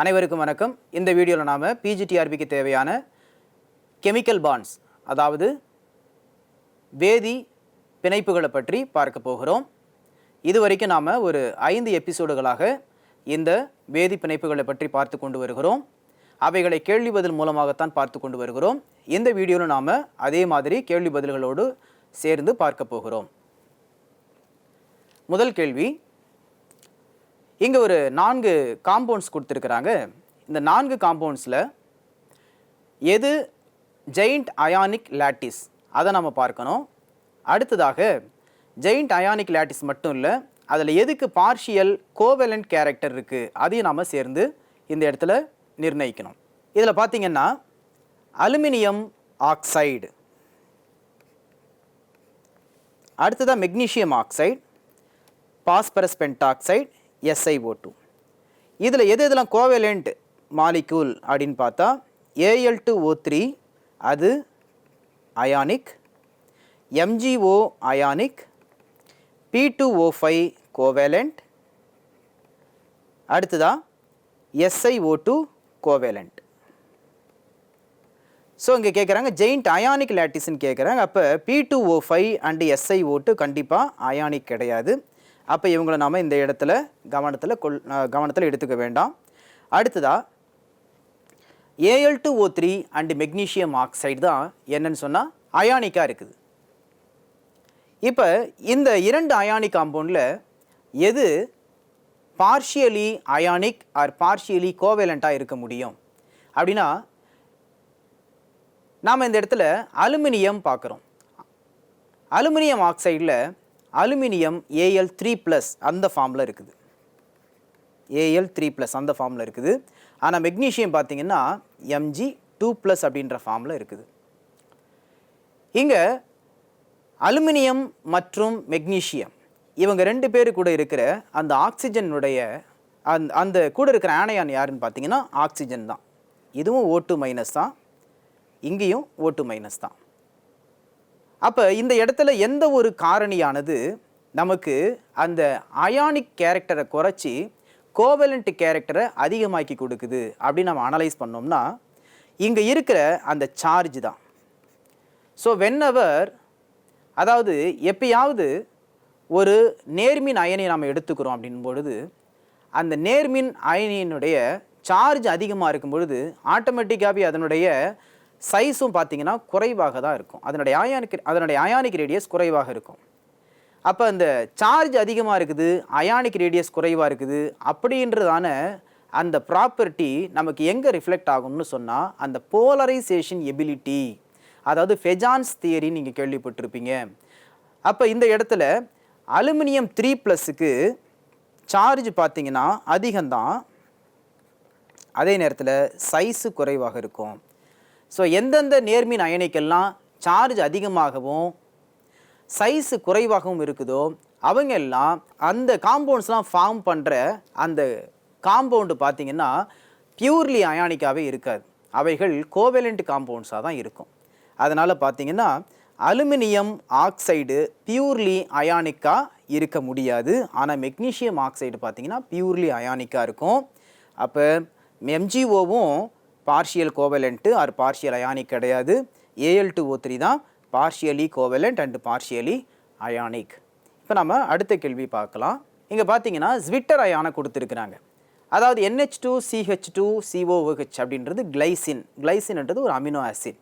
அனைவருக்கும் வணக்கம். இந்த வீடியோவில் நாம் பிஜிடிஆர்பிக்கு தேவையான கெமிக்கல் பாண்ட்ஸ் அதாவது வேதி பிணைப்புகளை பற்றி பார்க்க போகிறோம். இதுவரைக்கும் நாம் ஒரு ஐந்து எபிசோடுகளாக இந்த வேதி பிணைப்புகளை பற்றி பார்த்து கொண்டு வருகிறோம். அவைகளை கேள்வி பதில் மூலமாகத்தான் பார்த்து கொண்டு வருகிறோம். இந்த வீடியோவில் நாம் அதே மாதிரி கேள்வி பதில்களோடு சேர்ந்து பார்க்க போகிறோம். முதல் கேள்வி இங்கே ஒரு நான்கு காம்பவுண்ட்ஸ் கொடுத்துருக்குறாங்க. இந்த நான்கு காம்பவுண்ட்ஸில் எது ஜெயிண்ட் அயானிக் லேட்டிஸ் அதை நம்ம பார்க்கணும். அடுத்ததாக ஜெயிண்ட் அயானிக் லேட்டிஸ் மட்டும் இல்லை அதில் எதுக்கு பார்ஷியல் கோவலண்ட் கேரக்டர் இருக்குது அதையும் நாம் சேர்ந்து இந்த இடத்துல நிர்ணயிக்கணும். இதில் பார்த்தீங்கன்னா அலுமினியம் ஆக்சைடு அடுத்ததாக magnesium oxide phosphorus pentoxide SIO two இதில் எது இதெல்லாம் கோவேலண்ட் மாலிக்யூல் அப்படின்னு பார்த்தா ஏஎல் டூ ஓ த்ரீ அது ionic MGO ionic P two O five covalent அடுத்ததா எஸ்ஐஓ டூ கோவேலண்ட் ஸோ இங்கே கேட்குறாங்க ஜெயிண்ட் அயானிக் லேட்டிஸ்ன்னு கேட்குறாங்க அப்போ P two O five and SI O two கண்டிப்பாக அயானிக் கிடையாது. அப்போ இவங்களை நாம் இந்த இடத்துல கவனத்தில் கொள் கவனத்தில் எடுத்துக்க வேண்டாம். அடுத்ததா AL two O three and magnesium oxide தான் என்னன்னு சொன்னால் அயானிக்காக இருக்குது. இப்போ இந்த இரண்டு அயானிக் காம்பவுண்டில் எது பார்ஷியலி அயானிக் ஆர் பார்ஷியலி கோவேலண்ட்டாக இருக்க முடியும்? அப்படின்னா நாம் இந்த இடத்துல அலுமினியம் பார்க்குறோம். அலுமினியம் ஆக்சைடில் அலுமினியம் ஏஎல் த்ரீ ப்ளஸ் அந்த ஃபார்மில் இருக்குது. ஏஎல் த்ரீ ப்ளஸ் அந்த ஃபார்மில் இருக்குது. ஆனால் மெக்னீஷியம் பார்த்தீங்கன்னா எம்ஜி டூ ப்ளஸ் அப்படின்ற ஃபார்மில் இருக்குது. இங்கே அலுமினியம் மற்றும் மெக்னீஷியம் இவங்க ரெண்டு பேர் கூட இருக்கிற அந்த ஆக்சிஜனுடைய அந் அந்த கூட இருக்கிற ஆனையான் யாருன்னு பார்த்தீங்கன்னா ஆக்சிஜன் தான். இதுவும் ஓட்டு மைனஸ் தான். இங்கேயும் ஓட்டு மைனஸ் தான். அப்போ இந்த இடத்துல எந்த ஒரு காரணியானது? நமக்கு அந்த அயானிக் கேரக்டரை குறைச்சி கோவலண்ட் கேரக்டரை அதிகமாக்கி கொடுக்குது அப்படின்னு நம்ம அனலைஸ் பண்ணோம்னா இங்கே இருக்கிற அந்த சார்ஜ் தான். ஸோ வென்னவர் அதாவது எப்பயாவது ஒரு நேர்மின் அயனை நாம் எடுத்துக்கிறோம் அப்படின் பொழுது அந்த நேர்மின் அயனியினுடைய சார்ஜ் அதிகமாக இருக்கும் பொழுது ஆட்டோமேட்டிக்காகவே அதனுடைய சைஸும் பார்த்தீங்கன்னா குறைவாக தான் இருக்கும். அதனுடைய அயானிக் அதனுடைய அயானிக் ரேடியஸ் குறைவாக இருக்கும். அப்போ அந்த சார்ஜ் அதிகமாக இருக்குது அயானிக் ரேடியஸ் குறைவாக இருக்குது அப்படின்றதான அந்த ப்ராப்பர்ட்டி நமக்கு எங்கே ரிஃப்ளெக்ட் ஆகும்னு சொன்னால் அந்த போலரைசேஷன் எபிலிட்டி அதாவது ஃபெஜான்ஸ் தியரி நீங்கள் கேள்விப்பட்டிருப்பீங்க. அப்போ இந்த இடத்துல அலுமினியம் த்ரீ ப்ளஸுக்கு சார்ஜ் பார்த்தீங்கன்னா அதிகம்தான். அதே நேரத்தில் சைஸு குறைவாக இருக்கும். ஸோ எந்தெந்த நேர்மின் அயனிக்கெல்லாம் சார்ஜ் அதிகமாகவும் சைஸு குறைவாகவும் இருக்குதோ அவங்க எல்லாம் அந்த காம்பவுண்ட்ஸ்லாம் ஃபார்ம் பண்ணுற அந்த காம்பவுண்டு பார்த்திங்கன்னா பியூர்லி அயானிக்காகவே இருக்காது. அவைகள் கோவலண்ட் காம்பவுண்ட்ஸாக தான் இருக்கும். அதனால் பார்த்திங்கன்னா அலுமினியம் ஆக்சைடு பியூர்லி அயானிக்காக இருக்க முடியாது. ஆனால் மெக்னீஷியம் ஆக்சைடு பார்த்திங்கன்னா பியூர்லி அயானிக்காக இருக்கும். அப்போ எம்ஜிஓவும் partial covalent or partial ionic கிடையாது. ஏஎல் டூ ஓ த்ரீ தான் partially covalent and partially ionic இப்போ நம்ம அடுத்த கேள்வி பார்க்கலாம். இங்கே பார்த்தீங்கன்னா ஸ்விட்டர் அயானை கொடுத்துருக்குறாங்க. அதாவது NH two CH two COH அப்படின்றது கிளைசின் கிளைசின்ன்றது ஒரு அமினோ ஆசிட்.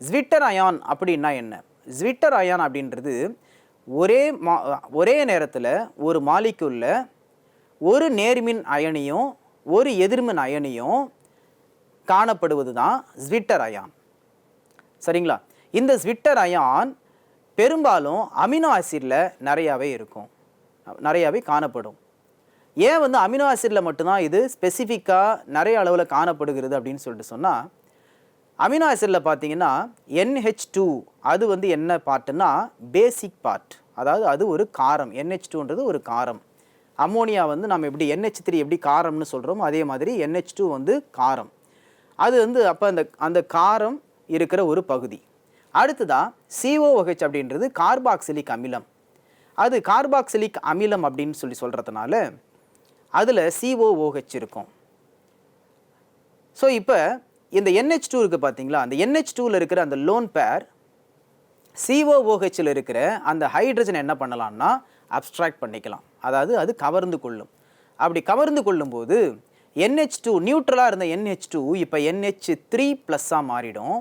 ஸ்விட்டர் அயான் அப்படின்னா என்ன? ஸ்விட்டர் அயான் அப்படின்றது ஒரே மா ஒரே நேரத்தில் ஒரு மாலிக்குள்ள ஒரு நேர்மின் அயனியும் ஒரு எதிர்மின் அயனியும் காணப்படுவது தான் ஸ்விட்டர் அயான். சரிங்களா? இந்த ஸ்விட்டர் அயான் பெரும்பாலும் அமினோ ஆசிடில் நிறையாவே இருக்கும். நிறையாவே காணப்படும். ஏன் வந்து அமினோ ஆசிடில் மட்டும்தான் இது ஸ்பெசிஃபிக்காக நிறைய அளவில் காணப்படுகிறது அப்படின்னு சொல்லிட்டு சொன்னால் அமினோ ஆசிடில் பார்த்தீங்கன்னா என்ஹெச் டூ அது வந்து என்ன பார்ட்டுன்னா பேசிக் பார்ட் அதாவது அது ஒரு காரம். என்ஹெச் டூன்றது ஒரு காரம். அம்மோனியா வந்து நம்ம எப்படி என்ஹெச் த்ரீ எப்படி காரம்னு சொல்கிறோமோ அதே மாதிரி என்ஹெச் டூ வந்து காரம். அது வந்து அப்போ அந்த அந்த காரம் இருக்கிற ஒரு பகுதி. அடுத்ததா சிஓஹெச் அப்படின்றது கார்பாக்சிலிக் அமிலம். அது கார்பாக்சிலிக் அமிலம் அப்படின்னு சொல்லி சொல்கிறதுனால அதில் சிஓஓஹெச் இருக்கும். ஸோ இப்போ இந்த என்ஹெச் டூ இருக்குது பார்த்தீங்களா அந்த என்ஹெச் டூவில் இருக்கிற அந்த லோன் பேர் சிஓஓஹெச்சில் இருக்கிற அந்த ஹைட்ரஜன் என்ன பண்ணலாம்னா அப்ஸ்ட்ராக்ட் பண்ணிக்கலாம். அதாவது அது கவர்ந்து கொள்ளும். அப்படி கவர்ந்து கொள்ளும்போது என்ஹெச் டூ நியூட்ரலாக இருந்த என்ஹெச் டூ இப்போ என்ஹெச் த்ரீ ப்ளஸ்ஸாக மாறிடும்.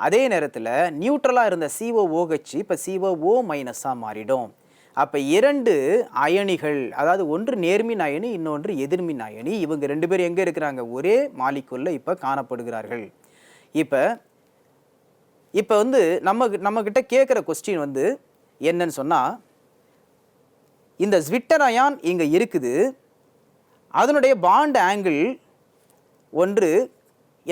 அதே நேரத்தில் நியூட்ரலாக இருந்த சிஓஓஹெச் இப்போ சிஓஓ மைனஸாக மாறிடும். அப்போ இரண்டு அயனிகள் அதாவது ஒன்று நேர்மின் அயனி இன்னொன்று எதிர்மின் அயனி இவங்க ரெண்டு பேரும் எங்கே இருக்கிறாங்க? ஒரே மாலிக்குள்ள இப்போ காணப்படுகிறார்கள். இப்போ இப்போ வந்து நம்ம நம்மக்கிட்ட கேட்குற கொஸ்டின் வந்து என்னன்னு சொன்னால் இந்த ஸ்விட்டர் அயான் இங்கே இருக்குது. அதனுடைய பாண்ட் ஆங்கிள் ஒன்று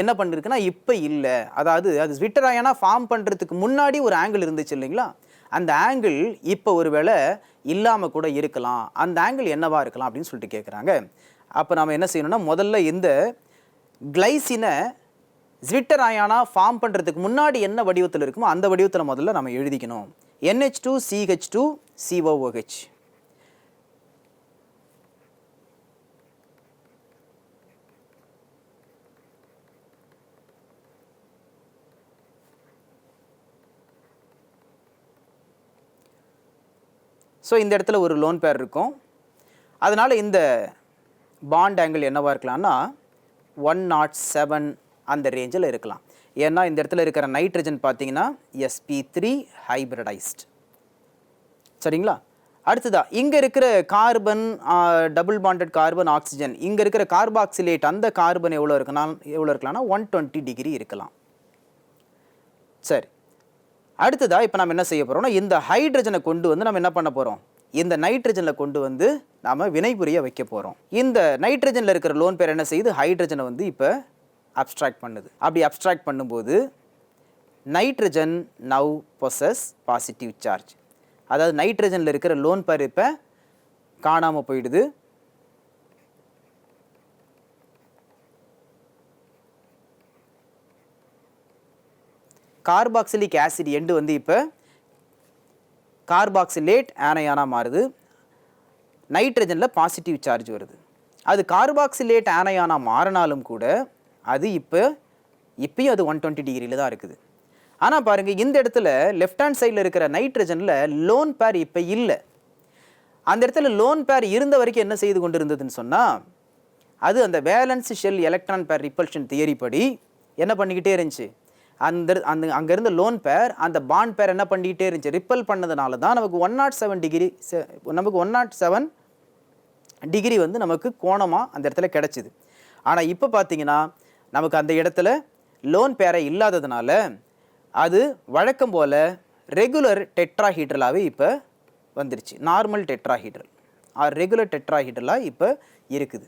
என்ன பண்ணிருக்குன்னா இப்போ இல்லை. அதாவது அது ஸ்விட்டர் அயானா ஃபார்ம் பண்ணுறதுக்கு முன்னாடி ஒரு ஆங்கிள் இருந்துச்சு இல்லைங்களா? அந்த ஆங்கிள் இப்போ ஒருவேளை இல்லாமல் கூட இருக்கலாம். அந்த ஆங்கிள் என்னவாக இருக்கலாம் அப்படின்னு சொல்லிட்டு கேட்குறாங்க அப்போ நம்ம என்ன செய்யணும்னா முதல்ல இந்த கிளைசினை ஸ்விட்டர் அயானா ஃபார்ம் பண்ணுறதுக்கு முன்னாடி என்ன வடிவத்தில் இருக்குமோ அந்த வடிவத்தில் முதல்ல நம்ம எழுதிக்கணும். NH two CH two COOH so இந்த இடத்துல ஒரு லோன் பேர் இருக்கும். அதனால் இந்த பாண்ட் ஆங்கிள் என்னவாக இருக்கலாம்னா ஒன் நாட் செவன் அந்த ரேஞ்சில் இருக்கலாம். ஏன்னா இந்த இடத்துல இருக்கிற நைட்ரஜன் பார்த்தீங்கன்னா எஸ்பி த்ரீ ஹைப்ரடைஸ்ட் சரிங்களா? அடுத்ததா இங்கே இருக்கிற carbon double bonded carbon oxygen இங்கே இருக்கிற கார்பாக்சிலேட் அந்த கார்பன் எவ்வளோ இருக்குன்னா எவ்வளோ இருக்கலாம்னா ஒன் டுவெண்ட்டி டிகிரி இருக்கலாம். சரி. அடுத்ததாக இப்போ நம்ம என்ன செய்ய போகிறோம்னா இந்த ஹைட்ரஜனை கொண்டு வந்து நம்ம என்ன பண்ண போகிறோம் இந்த நைட்ரஜனில் கொண்டு வந்து நாம் வினைபுரிய வைக்க போகிறோம் இந்த நைட்ரஜனில் இருக்கிற லோன் பேர் என்ன செய்யுது? ஹைட்ரஜனை வந்து இப்போ அப்ஸ்ட்ராக்ட் பண்ணுது. அப்படி அப்ஸ்ட்ராக்ட் பண்ணும்போது nitrogen now possess positive charge அதாவது நைட்ரஜனில் இருக்கிற லோன் பேர் இப்போ காணாமல் போயிடுது. கார்பாக்சிலிக் ஆசிட் எண்டு வந்து இப்போ கார்பாக்சிலேட் ஆனையானாக மாறுது. நைட்ரஜனில் பாசிட்டிவ் சார்ஜ் வருது. அது கார்பாக்சிலேட் ஆனையானாக மாறினாலும் கூட அது இப்போ இப்பயும் அது ஒன் டுவெண்ட்டி டிகிரியில் தான் இருக்குது. ஆனால் பாருங்கள் இந்த இடத்துல லெஃப்ட் ஹேண்ட் சைடில் இருக்கிற நைட்ரஜனில் லோன் பேர் இப்போ இல்லை. அந்த இடத்துல லோன் பேர் இருந்த வரைக்கும் என்ன செய்து கொண்டு இருந்ததுன்னு சொன்னால் அது அந்த valence shell electron pair repulsion theory படி என்ன பண்ணிக்கிட்டே இருந்துச்சு? அந்த அந்த அங்கேருந்து லோன் பேர் அந்த பாண்ட் பேர் என்ன பண்ணிக்கிட்டே இருந்துச்சு? ரிப்பல் பண்ணதுனால தான் நமக்கு ஒன் நாட் செவன் டிகிரி நமக்கு ஒன் நாட் செவன் டிகிரி வந்து நமக்கு கோணமாக அந்த இடத்துல கிடச்சிது. ஆனால் இப்போ பார்த்தீங்கன்னா நமக்கு அந்த இடத்துல லோன் பேரை இல்லாததுனால அது வழக்கம் போல் ரெகுலர் டெட்ராஹீட்ரலாகவே இப்போ வந்துருச்சு. நார்மல் டெட்ராஹீட்ரல் ஆர் ரெகுலர் டெட்ராஹீட்ரலாக இப்போ இருக்குது.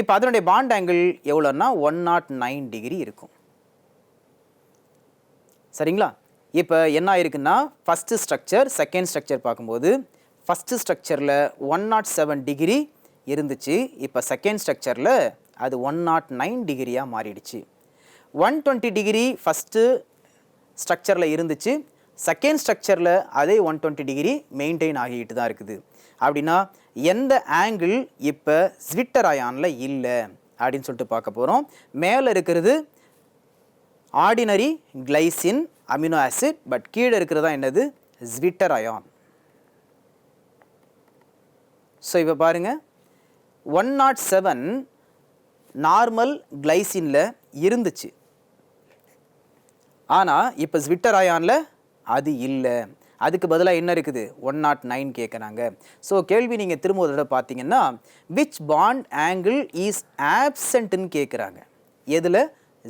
இப்போ அதனுடைய பாண்ட் ஆங்கிள் எவ்வளோன்னா ஒன் நாட் நைன் டிகிரி இருக்கும். சரிங்களா? இப்போ என்ன ஆயிருக்குன்னா ஃபஸ்ட்டு ஸ்ட்ரக்சர் செகண்ட் ஸ்ட்ரக்சர் பார்க்கும்போது ஃபஸ்ட்டு ஸ்ட்ரக்சரில் ஒன் நாட் செவன் டிகிரி இருந்துச்சு. இப்போ செகண்ட் ஸ்ட்ரக்சரில் அது ஒன் நாட் நைன் டிகிரியாக மாறிடுச்சு. ஒன் டுவெண்ட்டி டிகிரி ஃபஸ்ட்டு ஸ்ட்ரக்சரில் இருந்துச்சு. செகண்ட் ஸ்ட்ரக்சரில் அதே ஒன் டுவெண்ட்டி டிகிரி மெயின்டைன் ஆகிட்டு தான் இருக்குது. அப்படின்னா எந்த ஆங்கிள் இப்போ ஸ்விட்டர் அயானில் இல்லை அப்படின்னு சொல்லிட்டு பார்க்க போகிறோம் மேலே இருக்கிறது ordinary glycine amino acid but கீழே இருக்கிறதா என்னது? ஸ்விட்டர் அயான் ஸோ இப்போ பாருங்கள் ஒன் நாட் செவன் நார்மல் கிளைசினில் இருந்துச்சு. ஆனால் இப்போ ஸ்விட்டர் அயானில் அது இல்லை. அதுக்கு பதிலாக என்ன இருக்குது? ஒன் நாட் oh நைன் கேட்குறாங்க ஸோ கேள்வி நீங்கள் திரும்ப ஒரு தடவை பார்த்தீங்கன்னா விச் பாண்ட் ஆங்கிள் இஸ் ஆப்சண்ட்டுன்னு கேட்குறாங்க எதில்?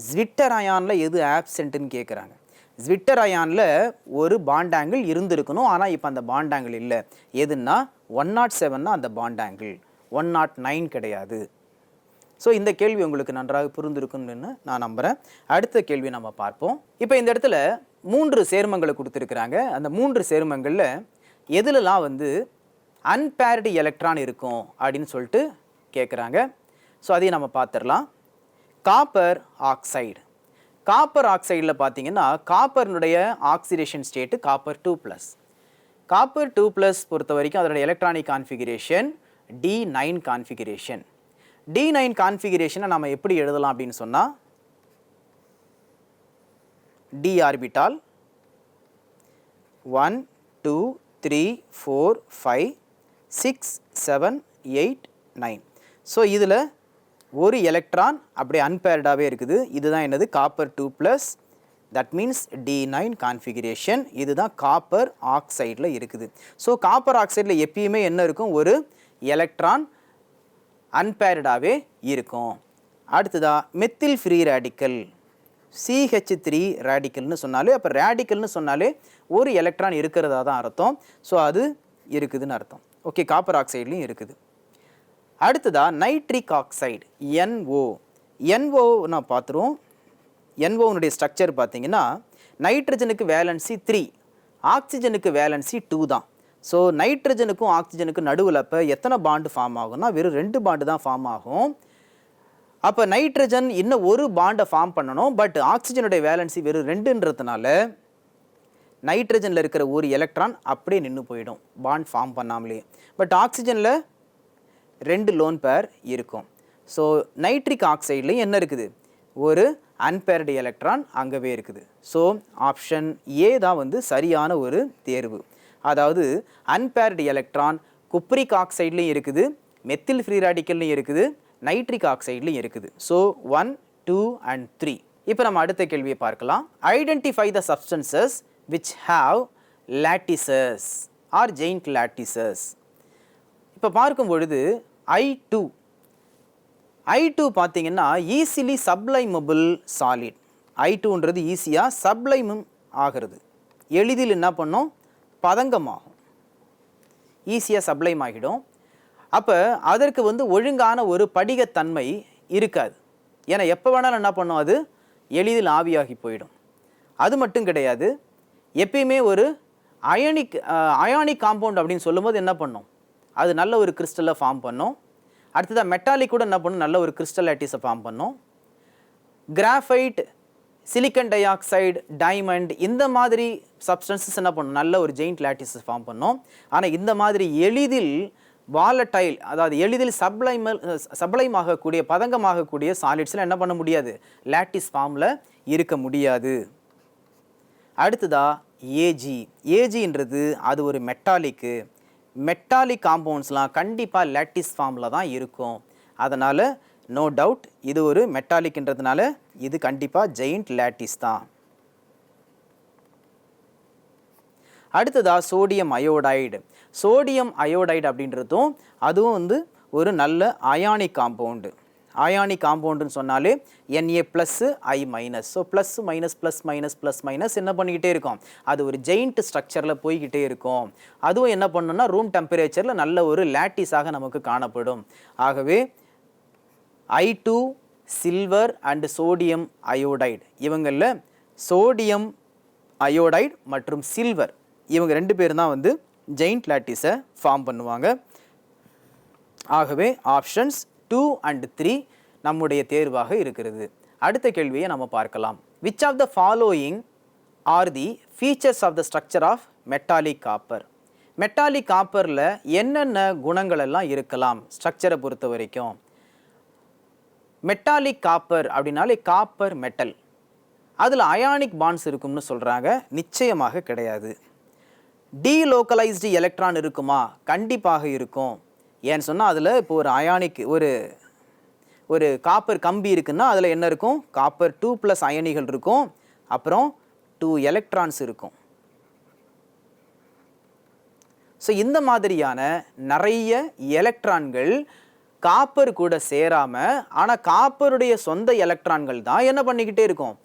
ஸ்விட்டர் அயானில் எது ஆப்சென்ட்டுன்னு கேட்குறாங்க ஸ்விட்டர் அயானில் ஒரு பாண்டாங்கிள் இருந்திருக்கணும் ஆனால் இப்போ அந்த பாண்டாங்கிள் இல்லை. எதுன்னா ஒன் நாட் செவன்னா அந்த bond angle one nought nine கிடையாது. ஸோ இந்த கேள்வி உங்களுக்கு நன்றாக புரிந்திருக்குன்னு நான் நம்புகிறேன் அடுத்த கேள்வி நம்ம பார்ப்போம். இப்போ இந்த இடத்துல மூன்று சேர்மங்களை கொடுத்துருக்குறாங்க. அந்த மூன்று சேர்மங்களில் எதுலலாம் வந்து அன்பேர்டு எலக்ட்ரான் இருக்கும் அப்படின்னு சொல்லிட்டு கேட்குறாங்க ஸோ அதையும் நம்ம பார்த்துடலாம். Copper oxide. காப்பர் ஆக்சைடில் பார்த்தீங்கன்னா காப்பர்னுடைய oxidation state copper two plus copper two plus பொறுத்த வரைக்கும் அதோட electronic configuration D nine configuration D nine கான்ஃபிகரேஷனை நம்ம எப்படி எழுதலாம் அப்படின்னு சொன்னால் D orbital one two three four five six seven eight nine so இதில் ஒரு எலக்ட்ரான் அப்படியே அன்பேர்டாகவே இருக்குது. இதுதான் என்னது? Copper two plus that means D nine configuration இதுதான் காப்பர் ஆக்சைடில் இருக்குது. ஸோ காப்பர் ஆக்சைடில் எப்பயுமே என்ன இருக்கும்? ஒரு எலக்ட்ரான் அன்பேர்டாகவே இருக்கும். அடுத்ததாக methyl free radical CH three ரேடிக்கல்னு சொன்னாலே அப்போ ரேடிக்கல்னு சொன்னாலே ஒரு எலக்ட்ரான் இருக்கிறதா தான் அர்த்தம். ஸோ அது இருக்குதுன்னு அர்த்தம். ஓகே காப்பர் ஆக்சைட்லையும் இருக்குது. அடுத்ததாக நைட்ரிக் ஆக்சைடு என்ஓ என்ஓ நான் பார்த்துருவோம். என்ஓனுடைய ஸ்ட்ரக்சர் பார்த்தீங்கன்னா நைட்ரஜனுக்கு வேலன்சி த்ரீ ஆக்சிஜனுக்கு வேலன்சி டூ தான். ஸோ நைட்ரஜனுக்கும் ஆக்சிஜனுக்கும் நடுவில் அப்போ எத்தனை பாண்டு ஃபார்ம் ஆகும்னா வெறும் ரெண்டு பாண்டு தான் ஃபார்ம் ஆகும். அப்போ நைட்ரஜன் இன்னும் ஒரு பாண்டை ஃபார்ம் பண்ணணும். பட் ஆக்சிஜனுடைய வேலன்சி வெறும் ரெண்டுன்றதுனால நைட்ரஜனில் இருக்கிற ஒரு எலக்ட்ரான் அப்படியே நின்று போயிடும். பாண்ட் ஃபார்ம் பண்ணாமலே பட் ஆக்சிஜனில் ரெண்டு லோன் பேர் இருக்கும். ஸோ நைட்ரிக் ஆக்சைட்லேயும் என்ன இருக்குது? ஒரு அன்பேர்டு எலக்ட்ரான் அங்கவே இருக்குது. ஸோ ஆப்ஷன் ஏ தான் வந்து சரியான ஒரு தேர்வு. அதாவது அன்பேர்டு எலக்ட்ரான் குப்ரிக் ஆக்சைட்லேயும் இருக்குது மெத்தில் ஃப்ரீ ராடிக்கல்லையும் இருக்குது நைட்ரிக் ஆக்சைட்லையும் இருக்குது. So one two and three இப்போ நம்ம அடுத்த கேள்வியை பார்க்கலாம். Identify the substances which have lattices or giant lattices இப்போ பார்க்கும் பொழுது ஐ டூ ஐ டூ பார்த்தீங்கன்னா ஈஸிலி சப்ளைமபிள் சாலிட் ஐ டூன்றது ஈஸியாக சப்ளைமும் ஆகிறது. எளிதில் என்ன பண்ணும்? பதங்கமாகும். ஈஸியாக சப்ளைம் ஆகிடும். அப்போ அதற்கு வந்து ஒழுங்கான ஒரு படிகத்தன்மை இருக்காது. ஏன்னா எப்போ வேணாலும் என்ன பண்ணும் அது? எளிதில் ஆவியாகி போயிடும். அது மட்டும் கிடையாது. எப்பயுமே ஒரு அயனிக் அயானிக் காம்பவுண்ட் அப்படின்னு சொல்லும்போது என்ன பண்ணும்? அது நல்ல ஒரு கிறிஸ்டலை ஃபார்ம் பண்ணும். அடுத்ததாக மெட்டாலிக் கூட என்ன பண்ணும்? நல்ல ஒரு கிறிஸ்டல் ஆட்டிஸை ஃபார்ம் பண்ணும். Graphite silicon dioxide diamond இந்த மாதிரி சப்ஸ்டன்சஸ் என்ன பண்ணும்? நல்ல ஒரு ஜெயிண்ட் லேட்டிஸை ஃபார்ம் பண்ணும். ஆனால் இந்த மாதிரி எளிதில் வாலட்டைல் அதாவது எளிதில் சப்ளைமல் சப்ளைம் ஆகக்கூடிய பதங்கமாகக்கூடிய சாலிட்ஸில் என்ன பண்ண முடியாது? லேட்டிஸ் ஃபார்மில் இருக்க முடியாது. அடுத்ததா ஏஜி ஏஜின்றது அது ஒரு மெட்டாலிக்கு மெட்டாலிக் காம்பவுண்ட்ஸ்லாம் கண்டிப்பாக லேட்டிஸ் ஃபார்மில் தான் இருக்கும். அதனால் நோ டவுட் இது ஒரு மெட்டாலிக்ன்றதுனால இது கண்டிப்பாக ஜெயிண்ட் லேட்டிஸ் தான். அடுத்ததாக சோடியம் அயோடைடு சோடியம் அயோடைடு அப்படின்றதும் அதுவும் வந்து ஒரு நல்ல அயானிக் காம்பவுண்டு அயானிக் காம்பவுண்டுன்னு சொன்னாலே NA plus I minus so plus minus plus minus plus minus என்ன பண்ணிக்கிட்டே இருக்கும்? அது ஒரு ஜெயிண்ட் ஸ்ட்ரக்சரில் போய்கிட்டே இருக்கும். அதுவும் என்ன பண்ணுன்னா ரூம் டெம்பரேச்சரில் நல்ல ஒரு லேட்டிஸாக நமக்கு காணப்படும். ஆகவே I two silver and sodium iodide இவங்களில் sodium iodide மற்றும் சில்வர் இவங்க ரெண்டு பேரும் தான் வந்து ஜெயிண்ட் லாட்டிஸை ஃபார்ம் பண்ணுவாங்க. ஆகவே ஆப்ஷன்ஸ் டூ அண்ட் த்ரீ நம்முடைய தேர்வாக இருக்கிறது. அடுத்த கேள்வியை நம்ம பார்க்கலாம். Which of the following are the features of the structure of metallic copper metallic காப்பரில் என்னென்ன குணங்கள் எல்லாம் இருக்கலாம் ஸ்ட்ரக்சரை பொறுத்த வரைக்கும்? மெட்டாலிக் காப்பர் அப்படின்னாலே காப்பர் மெட்டல் அதில் அயானிக் பாண்ட்ஸ் இருக்கும்னு சொல்கிறாங்க நிச்சயமாக கிடையாது. டீலோக்கலைஸ்டு எலக்ட்ரான் இருக்குமா? கண்டிப்பாக இருக்கும். ஏன்னு சொன்னால் அதில் இப்போ ஒரு அயானிக் ஒரு ஒரு காப்பர் கம்பி இருக்குன்னா அதில் என்ன இருக்கும்? காப்பர் டூ ப்ளஸ் அயனிகள் இருக்கும். அப்புறம் டூ எலக்ட்ரான்ஸ் இருக்கும். ஸோ இந்த மாதிரியான நிறைய எலக்ட்ரான்கள் காப்பர் கூட சேராமல் ஆனால் காப்பருடைய சொந்த எலக்ட்ரான்கள் தான் என்ன பண்ணிக்கிட்டே இருக்கும்?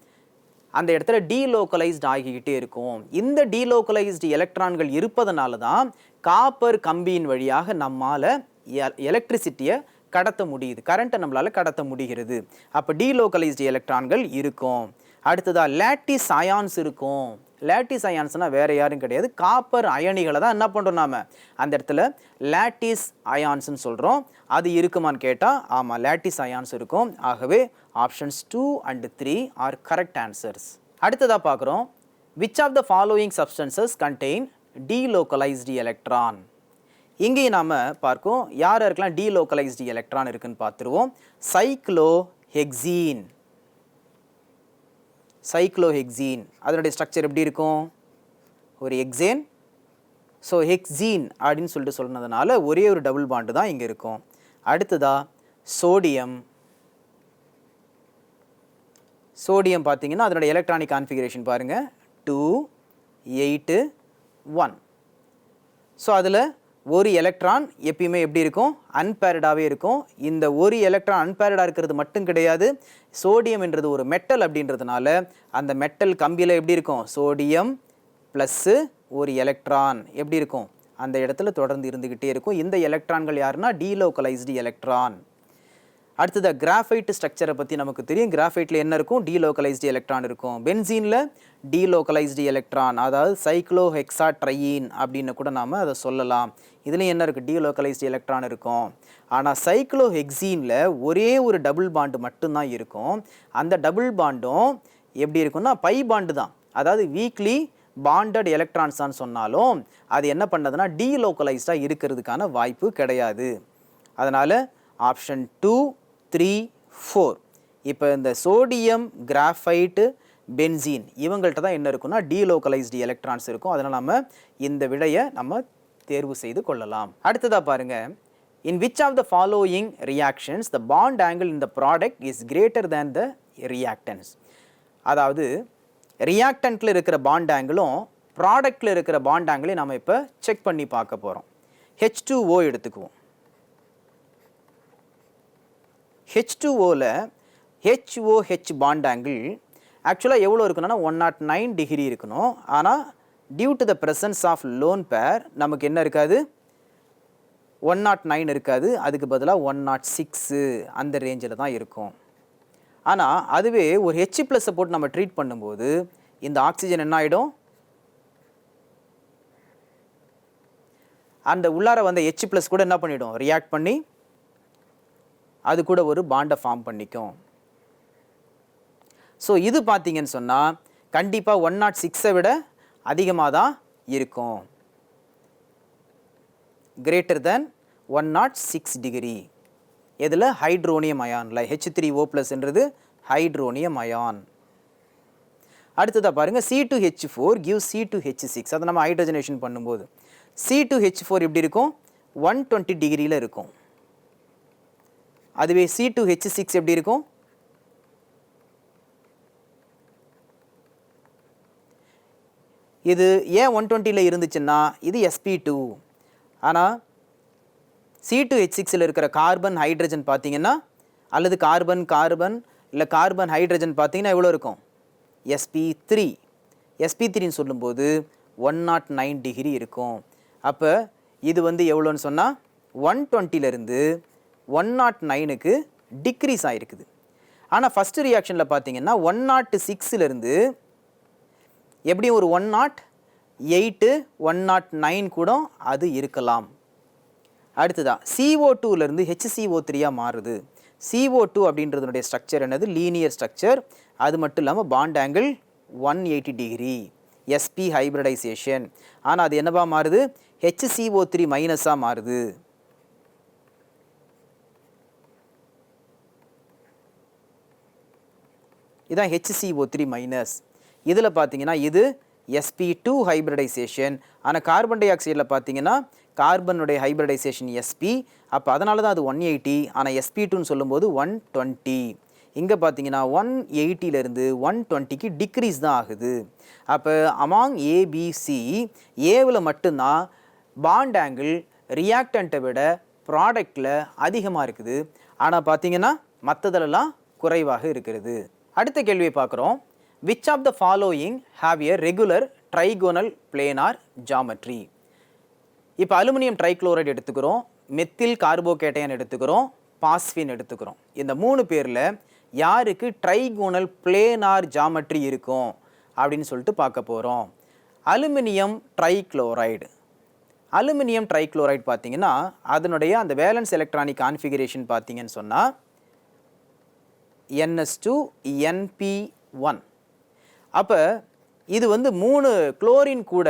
அந்த இடத்துல டீலோக்கலைஸ்ட் ஆகிக்கிட்டே இருக்கும். இந்த டீலோக்கலைஸ்டு எலக்ட்ரான்கள் இருப்பதனால தான் காப்பர் கம்பியின் வழியாக நம்மால் எலக்ட்ரிசிட்டியை கடத்த முடியுது. கரண்ட்டை நம்மளால் கடத்த முடிகிறது. அப்போ டீலோக்கலைஸ்டு எலக்ட்ரான்கள் இருக்கும். அடுத்ததாக லேட்டிஸ் அயான்ஸ் இருக்கும். லேட்டிஸ் அயான்ஸ்னால் வேறு யாரும் கிடையாது. காப்பர் அயனிகளை தான் என்ன பண்ணுறோம் நாம்? அந்த இடத்துல லேட்டிஸ் அயான்ஸ்னு சொல்கிறோம் அது இருக்குமான்னு கேட்டால் ஆமாம் லேட்டிஸ் அயான்ஸ் இருக்கும். ஆகவே options two and three are correct answers அடுத்ததாக பார்க்குறோம். Which of the following substances contain delocalised electron இங்கேயும் நாம் பார்க்கும் யார் யாருக்கெல்லாம் டீலோக்கலைஸ்டு எலக்ட்ரான் இருக்குன்னு பார்த்துருவோம். சைக்ளோ ஹெக்ஸீன் சைக்ளோஹெக்ஸீன் அதனுடைய ஸ்ட்ரக்சர் எப்படி இருக்கும்? ஒரு எக்ஸேன் ஸோ ஹெக்ஸீன் அப்படின்னு சொல்லிட்டு சொன்னதுனால ஒரே ஒரு டபுள் பாண்டு தான் இங்கே இருக்கும். அடுத்ததா சோடியம் சோடியம் பார்த்தீங்கன்னா அதனுடைய எலக்ட்ரானிக் கான்ஃபிகரேஷன் பாருங்கள் டூ எயிட்டு ஒன் ஸோ அதில் ஒரு எலக்ட்ரான் எப்பயுமே எப்படி இருக்கும்? அன்பேரடாகவே இருக்கும். இந்த ஒரு எலக்ட்ரான் அன்பேரடாக இருக்கிறது மட்டும் கிடையாது. சோடியம் என்றது ஒரு மெட்டல் அப்படின்றதுனால அந்த மெட்டல் கம்பியில் எப்படி இருக்கும்? சோடியம் ப்ளஸ்ஸு ஒரு எலக்ட்ரான் எப்படி இருக்கும்? அந்த இடத்துல தொடர்ந்து இருந்துக்கிட்டே இருக்கும். இந்த எலக்ட்ரான்கள் யாருன்னா டீலோக்கலைஸ்டு எலக்ட்ரான் அடுத்தது கிராஃபைட் ஸ்ட்ரக்சரை பற்றி நமக்கு தெரியும். கிராஃபைட்டில் என்ன இருக்கும்? டீலோக்கலைஸ்டு எலக்ட்ரான் இருக்கும். பென்சீனில் டீலோக்கலைஸ்டு எலக்ட்ரான் அதாவது சைக்ளோ ஹெக்ஸா ட்ரையின் அப்படின்னு கூட நாம் அதை சொல்லலாம். இதுலேயும் என்ன இருக்குது டீலோக்கலைஸ்டு எலக்ட்ரான் இருக்கும். ஆனால் சைக்ளோ ஹெக்ஸீனில் ஒரே ஒரு டபுள் பாண்டு மட்டும்தான் இருக்கும். அந்த டபுள் பாண்டும் எப்படி இருக்கும்னா பை பாண்டு தான். அதாவது வீக்லி பாண்டட் எலக்ட்ரான்ஸான்னு சொன்னாலும் அது என்ன பண்ணதுன்னா டீலோக்கலைஸ்டாக இருக்கிறதுக்கான வாய்ப்பு கிடையாது. அதனால் ஆப்ஷன் டூ த்ரீ ஃபோர். இப்போ இந்த சோடியம் கிராஃபைட்டு பென்சீன் இவங்கள்ட்ட தான் என்ன இருக்குன்னா டீலோக்கலைஸ்டு எலக்ட்ரான்ஸ் இருக்கும். அதனால் நம்ம இந்த விடையை நம்ம தேர்வு செய்து கொள்ளலாம். அடுத்ததாக பாருங்க. In which of the following reactions the bond angle in the product is greater than the reactants அதாவது ரியாக்டன்ட்டில் இருக்கிற பாண்ட் ஆங்கிளும் ப்ராடக்டில் இருக்கிற பாண்ட் ஆங்கிளையும் நம்ம இப்போ செக் பண்ணி பார்க்க போகிறோம் ஹெச் டூ ஓ எடுத்துக்குவோம். ஹெச் டூ ஓவில் ஹெச்ஓஹெச் பாண்ட் ஆங்கிள் ஆக்சுவலாக எவ்வளோ இருக்கணும்னா ஒன் நாட் நைன் டிகிரி இருக்கணும். ஆனால் due to the presence of lone pair நமக்கு என்ன இருக்காது? ஒன் நாட் நைன் இருக்காது. அதுக்கு பதிலாக ஒன் நாட் சிக்ஸு அந்த ரேஞ்சில் தான் இருக்கும். ஆனால் அதுவே ஒரு ஹெச் ப்ளஸ்ஸை போட்டு நம்ம ட்ரீட் பண்ணும்போது இந்த ஆக்சிஜன் என்ன ஆகிடும் அந்த உள்ளார வந்த ஹெச் ப்ளஸ் கூட என்ன பண்ணிடும்? ரியாக்ட் பண்ணி அது கூட ஒரு பாண்டை ஃபார்ம் பண்ணிக்கும். ஸோ இது பார்த்தீங்கன்னு சொன்னால் கண்டிப்பாக ஒன் நாட் சிக்ஸை விட அதிகமாக தான் இருக்கும் greater than one nought six degree இதில் ஹைட்ரோனியம் அயானில் ஹெச் த்ரீ ஓ ப்ளஸ்ன்றது ஹைட்ரோனியம் அயான் அடுத்ததாக பாருங்கள் C two H four give C two H six அதை நம்ம ஹைட்ரஜனேஷன் பண்ணும்போது. சி டு ஹெச் ஃபோர் எப்படி இருக்கும்? ஒன் டுவெண்ட்டி டிகிரியில் இருக்கும். அதுவே சி டு ஹெச் சிக்ஸ் எப்படி இருக்கும்? இது ஏன் ஒன் டுவெண்ட்டியில் இருந்துச்சுன்னா இது எஸ்பி டூ ஆனால் சி டூ ஹெச் சிக்ஸில் இருக்கிற கார்பன் ஹைட்ரஜன் பார்த்தீங்கன்னா அல்லது கார்பன் கார்பன் இல்லை கார்பன் ஹைட்ரஜன் பார்த்தீங்கன்னா எவ்வளோ இருக்கும்? எஸ்பி த்ரீ எஸ்பி த்ரீன்னு சொல்லும்போது ஒன் நாட் நைன் டிகிரி இருக்கும். அப்போ இது வந்து எவ்வளோன்னு சொன்னால் ஒன் டுவெண்ட்டிலேருந்து ஒன் நாட் நைனுக்கு டிக்ரீஸ் ஆகிருக்குது ஆனால் ஃபஸ்ட்டு ரியாக்ஷனில் பார்த்தீங்கன்னா ஒன் நாட் oh சிக்ஸிலேருந்து எப்படியும் ஒரு one nought eight one nought nine கூட அது இருக்கலாம். அடுத்ததான் சிஓ டூலேருந்து ஹெச்சிஓ த்ரீயாக மாறுது. சிஓ டூ அப்படின்றதுனுடைய ஸ்ட்ரக்சர் என்னது? லீனியர் ஸ்ட்ரக்சர் அது மட்டும் இல்லாமல் bond angle one eighty degree SP hybridisation ஆனால் அது என்னவா மாறுது? ஹெச்சிஓ த்ரீ மைனஸாக மாறுது. இதுதான் ஹெச்சிஓ த்ரீ மைனஸ் இதில் பார்த்தீங்கன்னா இது எஸ்பி டூ ஹைப்ரிடைசேஷன் ஆனால் கார்பன் டை ஆக்சைடில் பார்த்தீங்கன்னா கார்பனுடைய ஹைப்ரிடைசேஷன் எஸ்பி அப்போ அதனால தான் அது ஒன் எயிட்டி ஆனால் எஸ்பி டூன்னு சொல்லும்போது ஒன் டுவெண்ட்டி இங்கே பார்த்தீங்கன்னா ஒன் எயிட்டிலேருந்து ஒன் டுவெண்ட்டிக்கு டிக்ரீஸ் தான் ஆகுது. அப்போ அமாங் ஏபிசி ஏவில் மட்டும்தான் பாண்ட் ஆங்கிள் ரியாக்டண்ட்டை விட ப்ராடக்டில் அதிகமாக இருக்குது. ஆனால் பார்த்தீங்கன்னா மற்றதுலலாம் குறைவாக இருக்கிறது. அடுத்த கேள்வியை பார்க்குறோம். Which of the following have a regular trigonal planar geometry இப்போ அலுமினியம் ட்ரைக்ளோரைடு எடுத்துக்கிறோம் மெத்தில் கார்போகேட்டையன் எடுத்துக்கிறோம் பாஸ்பின் எடுத்துக்கிறோம். இந்த மூணு பேரில் யாருக்கு ட்ரைகோனல் பிளேனார் ஜாமெட்ரி இருக்கும் அப்படின்னு சொல்லிட்டு பார்க்க போகிறோம் அலுமினியம் ட்ரைக்ளோரைடு அலுமினியம் ட்ரைக்ளோரைடு பார்த்தீங்கன்னா அதனுடைய அந்த வேலன்ஸ் எலக்ட்ரானிக் கான்ஃபிகரேஷன் பார்த்தீங்கன்னு சொன்னால் என்எஸ் டூ என்பி ஒன் அப்போ இது வந்து மூணு குளோரின் கூட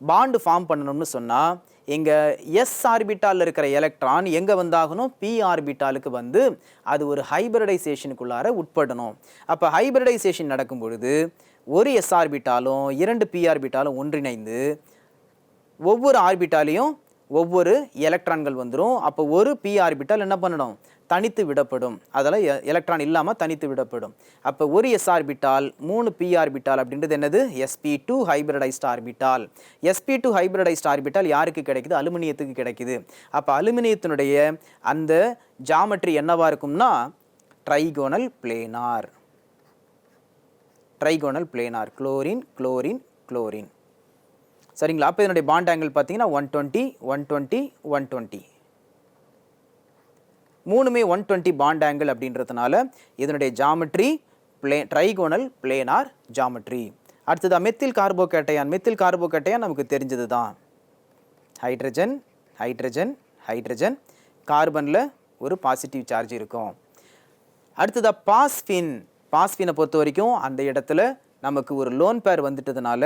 பாண்டு ஃபார்ம் பண்ணணும்னு சொன்னால் இங்கே எஸ் ஆர்பிட்டாலில் இருக்கிற எலக்ட்ரான் எங்கே வந்தாகணும்? பி ஆர்பிட்டாலுக்கு வந்து அது ஒரு ஹைபிரடைசேஷனுக்குள்ளார உட்படணும். அப்போ ஹைபிரடைசேஷன் நடக்கும் பொழுது ஒரு எஸ் ஆர்பிட்டாலும் இரண்டு பி ஆர்பிட்டாலும் ஒன்றிணைந்து ஒவ்வொரு ஆர்பிட்டாலையும் ஒவ்வொரு எலக்ட்ரான்கள் வந்துடும் அப்போ ஒரு பி ஆர்பிட்டால் என்ன பண்ணணும் தனித்து விடப்படும். அதெல்லாம் எலக்ட்ரான் இல்லாமல் தனித்து விடப்படும். அப்போ ஒரு எஸ் ஆர்பிட்டால் மூணு பி ஆர்பிட்டால் அப்படின்றது என்னது? SP two hybridised orbital SP two hybridised orbital யாருக்கு கிடைக்குது? அலுமினியத்துக்கு கிடைக்குது. அப்போ அலுமினியத்தினுடைய அந்த ஜாமெட்ரி என்னவாக இருக்கும்னா trigonal planar trigonal planar chlorine chlorine chlorine சரிங்களா? அப்போ இதனுடைய பாண்ட் ஆங்கிள் பார்த்தீங்கன்னா one twenty one twenty one twenty மூணுமே ஒன் டுவெண்ட்டி பாண்ட் ஆங்கிள் அப்படின்றதுனால இதனுடைய ஜாமெட்ரி பிளே ட்ரைகோனல் பிளேனார் ஜாமெட்ரி அடுத்ததாக மெத்தில் கார்போகேட்டையான் மெத்தில் கார்போகேட்டையான் நமக்கு தெரிஞ்சது தான் ஹைட்ரஜன் ஹைட்ரஜன் ஹைட்ரஜன் கார்பனில் ஒரு பாசிட்டிவ் சார்ஜ் இருக்கும். அடுத்ததா பாஸ்ஃபின் பாஸ்ஃபினை பொறுத்த வரைக்கும் அந்த இடத்துல நமக்கு ஒரு லோன் பேர் வந்துட்டதுனால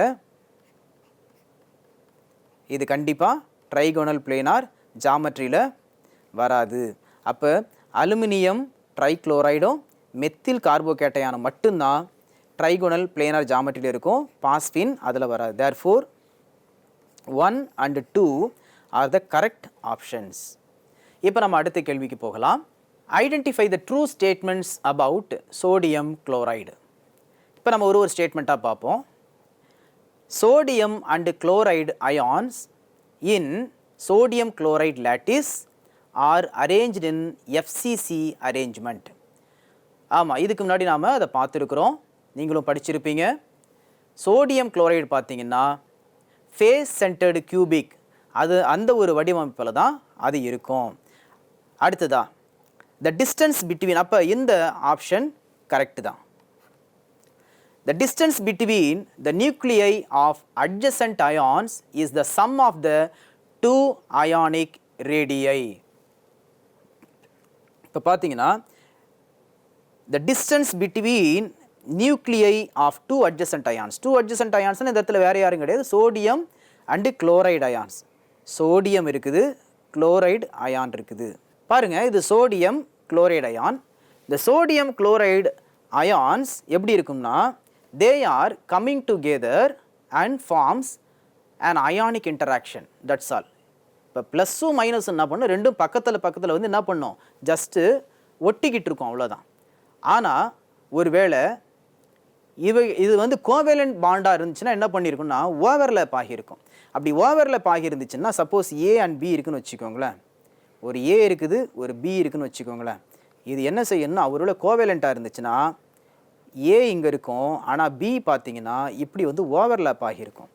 இது கண்டிப்பாக ட்ரைகோனல் பிளேனார் ஜாமெட்ரியில் வராது. அப்போ அலுமினியம் ட்ரைக்ளோரைடும் மெத்தில் கார்போகேட்டையான மட்டும்தான் ட்ரைகோனல் பிளேனார் ஜாமெட்ரியில் இருக்கும். பாஸ்பின் அதில் வராது. Therefore one and two are the correct options இப்போ நம்ம அடுத்த கேள்விக்கு போகலாம். Identify the true statements about sodium chloride இப்போ நம்ம ஒரு ஒரு ஸ்டேட்மெண்ட்டாக பார்ப்போம். Sodium and chloride ions in sodium chloride lattice are arranged in FCC arrangement. ஆமாம் இதுக்கு முன்னாடி நாம் அதை பார்த்துருக்குறோம். நீங்களும் படிச்சிருப்பீங்க. சோடியம் குளோரைடு பார்த்தீங்கன்னா ஃபேஸ் சென்டர்டு கியூபிக் அது அந்த ஒரு வடிவமைப்பில் தான் அது இருக்கும். அடுத்ததா த டிஸ்டன்ஸ் பிட்வீன் அப்போ இந்த ஆப்ஷன் கரெக்டு தான். The distance between the nuclei of adjacent ions is the sum of the two ionic radii. இப்போ பார்த்தீங்கன்னா the distance between nuclei of two adjacent ions. Two adjacent ions இந்த இடத்துல வேற யாரும் கிடையாது sodium and chloride ions sodium இருக்குது chloride ion இருக்குது பாருங்க இது சோடியம் குளோரைடு அயான் இந்த சோடியம் குளோரைடு அயான்ஸ் எப்படி இருக்கும்னா they are coming together and forms an ionic interaction that's all இப்போ ப்ளஸ்ஸும் மைனஸும் என்ன பண்ணும்? ரெண்டும் பக்கத்தில் பக்கத்தில் வந்து என்ன பண்ணும்? ஜஸ்ட்டு ஒட்டிக்கிட்டு இருக்கும் அவ்வளோதான் ஆனால் ஒருவேளை இவை இது வந்து கோவேலன் பாண்டாக இருந்துச்சுன்னா என்ன பண்ணியிருக்குன்னா ஓவர்லேப் ஆகியிருக்கும். அப்படி ஓவர்லேப் ஆகியிருந்துச்சுன்னா சப்போஸ் ஏ அண்ட் பி இருக்குன்னு வச்சுக்கோங்களேன். ஒரு ஏ இருக்குது ஒரு பி இருக்குன்னு வச்சுக்கோங்களேன். இது என்ன செய்யணும்னா அவரோட கோவேலண்ட்டாக இருந்துச்சுன்னா ஏ இங்கே இருக்கும் ஆனால் பி பார்த்தீங்கன்னா இப்படி வந்து ஓவர்லேப் ஆகியிருக்கும்.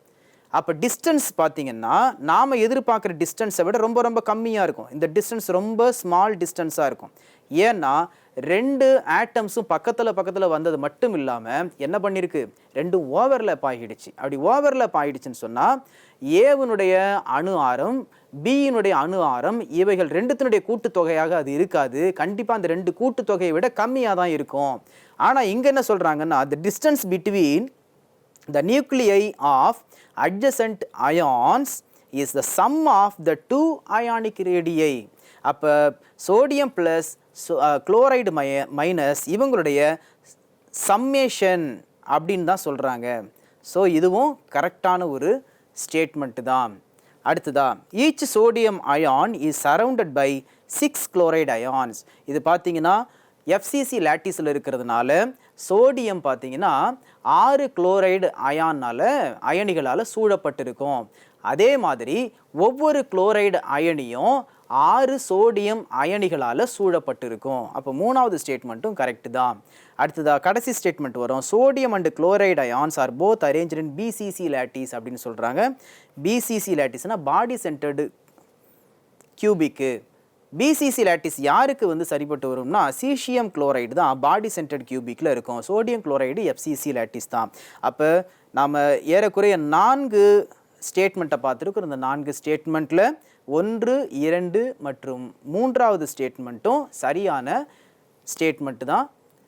அப்போ டிஸ்டன்ஸ் பார்த்தீங்கன்னா நாம் எதிர்பார்க்குற டிஸ்டன்ஸை விட ரொம்ப ரொம்ப கம்மியாக இருக்கும். இந்த டிஸ்டன்ஸ் ரொம்ப ஸ்மால் டிஸ்டன்ஸாக இருக்கும். ஏன்னா ரெண்டு ஆட்டம்ஸும் பக்கத்தில் பக்கத்தில் வந்தது மட்டும் இல்லாமல் என்ன பண்ணியிருக்கு ரெண்டும் ஓவர்லேப் ஆகிடுச்சு. அப்படி ஓவர்லேப் ஆகிடுச்சின்னு சொன்னால் ஏவனுடைய அணு ஆரம் பியினுடைய அணு ஆரம் இவைகள் ரெண்டுத்தினுடைய கூட்டுத்தொகையாக அது இருக்காது. கண்டிப்பாக அந்த ரெண்டு கூட்டுத்தொகையை விட கம்மியாக தான் இருக்கும். ஆனால் இங்கே என்ன சொல்கிறாங்கன்னா the distance between the nuclei of adjacent ions is the sum of the two ionic radii அப்போ சோடியம் ப்ளஸ் குளோரைடு மை மைனஸ் இவங்களுடைய சம்மேஷன் அப்படின்னு தான் சொல்கிறாங்க ஸோ இதுவும் கரெக்டான ஒரு ஸ்டேட்மெண்ட்டு தான். அடுத்ததா each sodium ion is surrounded by six chloride ions இது பார்த்தீங்கன்னா எஃப்சிசி லேட்டிஸில் இருக்கிறதுனால சோடியம் பார்த்தீங்கன்னா ஆறு குளோரைடு அயானால் அயனிகளால் சூழப்பட்டிருக்கும். அதே மாதிரி ஒவ்வொரு குளோரைடு அயனியும் ஆறு சோடியம் அயனிகளால் சூழப்பட்டிருக்கும். அப்போ மூணாவது ஸ்டேட்மெண்ட்டும் கரெக்டு தான். அடுத்ததா கடைசி ஸ்டேட்மெண்ட் வரும். Sodium and chloride ions are both arrange in BCC lattice அப்படின்னு சொல்கிறாங்க BCC லேட்டிஸ்னால் body centred cubic BCC lattice யாருக்கு வந்து சரிப்பட்டு வரும்னா சீசியம் குளோரைடு தான் பாடி சென்டர்ட் கியூபிக்கில் இருக்கும். சோடியம் குளோரைடு எஃப்சிசி லேட்டிஸ் தான். அப்போ நாம் ஏறக்குறைய நான்கு ஸ்டேட்மெண்ட்டை பார்த்துருக்கோம் இந்த நான்கு ஸ்டேட்மெண்ட்டில் ஒன்று இரண்டு மற்றும் மூன்றாவது ஸ்டேட்மெண்ட்டும் சரியான ஸ்டேட்மெண்ட்டு தான்.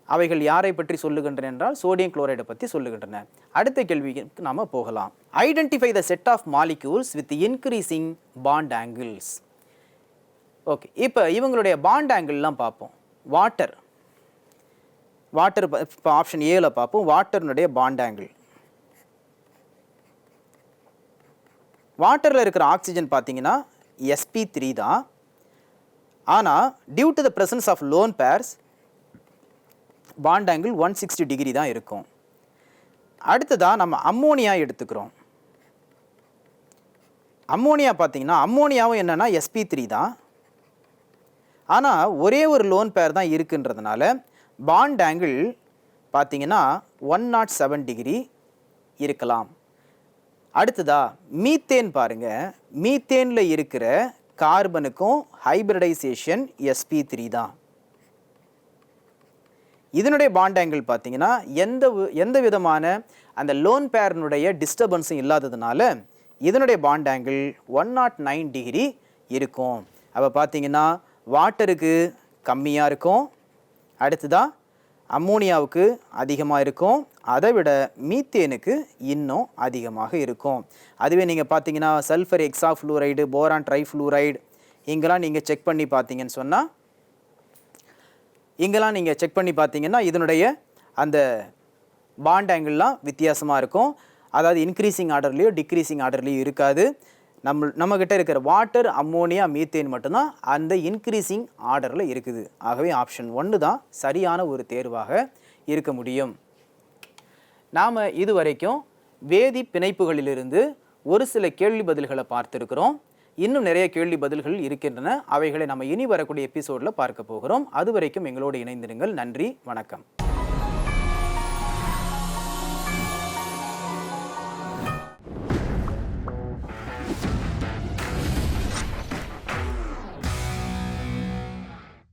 அவைகள் யாரை பற்றி சொல்லுகின்றன என்றால் சோடியம் குளோரைடை பற்றி சொல்லுகின்றன. அடுத்த கேள்விக்கு நாம் போகலாம். Identify the set of molecules with increasing bond angles okay இப்போ இவங்களுடைய பாண்ட் ஆங்கிள்லாம் பார்ப்போம். வாட்டர் வாட்டர் இப்போ ஆப்ஷன் ஏல பார்ப்போம். வாட்டர்னுடைய பாண்ட் ஆங்கிள் வாட்டரில் இருக்கிற ஆக்சிஜன் பார்த்தீங்கன்னா எஸ்பி த்ரீ தான். ஆனால் due to the presence of lone pairs bond angle one sixty degree தான் இருக்கும். அடுத்ததாக நம்ம அம்மோனியா எடுத்துக்கிறோம். அம்மோனியா பார்த்தீங்கன்னா அம்மோனியாவும் என்னென்னா எஸ்பி த்ரீ தான். ஆனால் ஒரே ஒரு லோன் பேர் தான் இருக்குன்றதுனால பாண்ட் ஆங்கிள் பார்த்தீங்கன்னா ஒன் நாட் செவன் டிகிரி இருக்கலாம். அடுத்ததா மீத்தேன் பாருங்க. மீத்தேனில் இருக்கிற கார்பனுக்கும் ஹைபிரிடைசேஷன் எஸ்பி த்ரீ தான். இதனுடைய பாண்ட் ஆங்கிள் பார்த்தீங்கன்னா எந்த எந்த விதமான அந்த லோன் பேரனுடைய டிஸ்டர்பன்ஸும் இல்லாததுனால இதனுடைய bond angle one nought nine degree இருக்கும். அப்போ பார்த்தீங்கன்னா வாட்டருக்கு கம்மியாக இருக்கும். அடுத்ததா அம்மோனியாவுக்கு அதிகமாக இருக்கும். அதை விட மீத்தேனுக்கு இன்னும் அதிகமாக இருக்கும். அதுவே நீங்கள் பார்த்தீங்கன்னா சல்ஃபர் எக்ஸாஃப்ளூரைடு போரான் ட்ரைஃப்ளூரைடு இங்கெல்லாம் நீங்கள் செக் பண்ணி பார்த்தீங்கன்னு சொன்னால் இங்கெல்லாம் நீங்கள் செக் பண்ணி பார்த்தீங்கன்னா இதனுடைய அந்த பாண்ட் ஆங்கிள்லாம் வித்தியாசமாக இருக்கும். அதாவது இன்க்ரீசிங் ஆர்டர்லேயோ டிக்ரீசிங் ஆர்டர்லேயோ இருக்காது. நம்ம நம்மக்கிட்ட இருக்கிற வாட்டர் அம்மோனியா மீத்தேன் மட்டும்தான் அந்த இன்க்ரீஸிங் ஆர்டரில் இருக்குது. ஆகவே ஆப்ஷன் ஒன்று தான் சரியான ஒரு தேர்வாக இருக்க முடியும். நாம் இதுவரைக்கும் வேதி பிணைப்புகளிலிருந்து ஒரு சில கேள்வி பதில்களை பார்த்துருக்கிறோம். இன்னும் நிறைய கேள்வி பதில்கள் இருக்கின்றன. அவைகளை நம்ம இனி வரக்கூடிய எபிசோடில் பார்க்க போகிறோம். அது வரைக்கும் எங்களோடு இணைந்திருங்கள். நன்றி. வணக்கம்.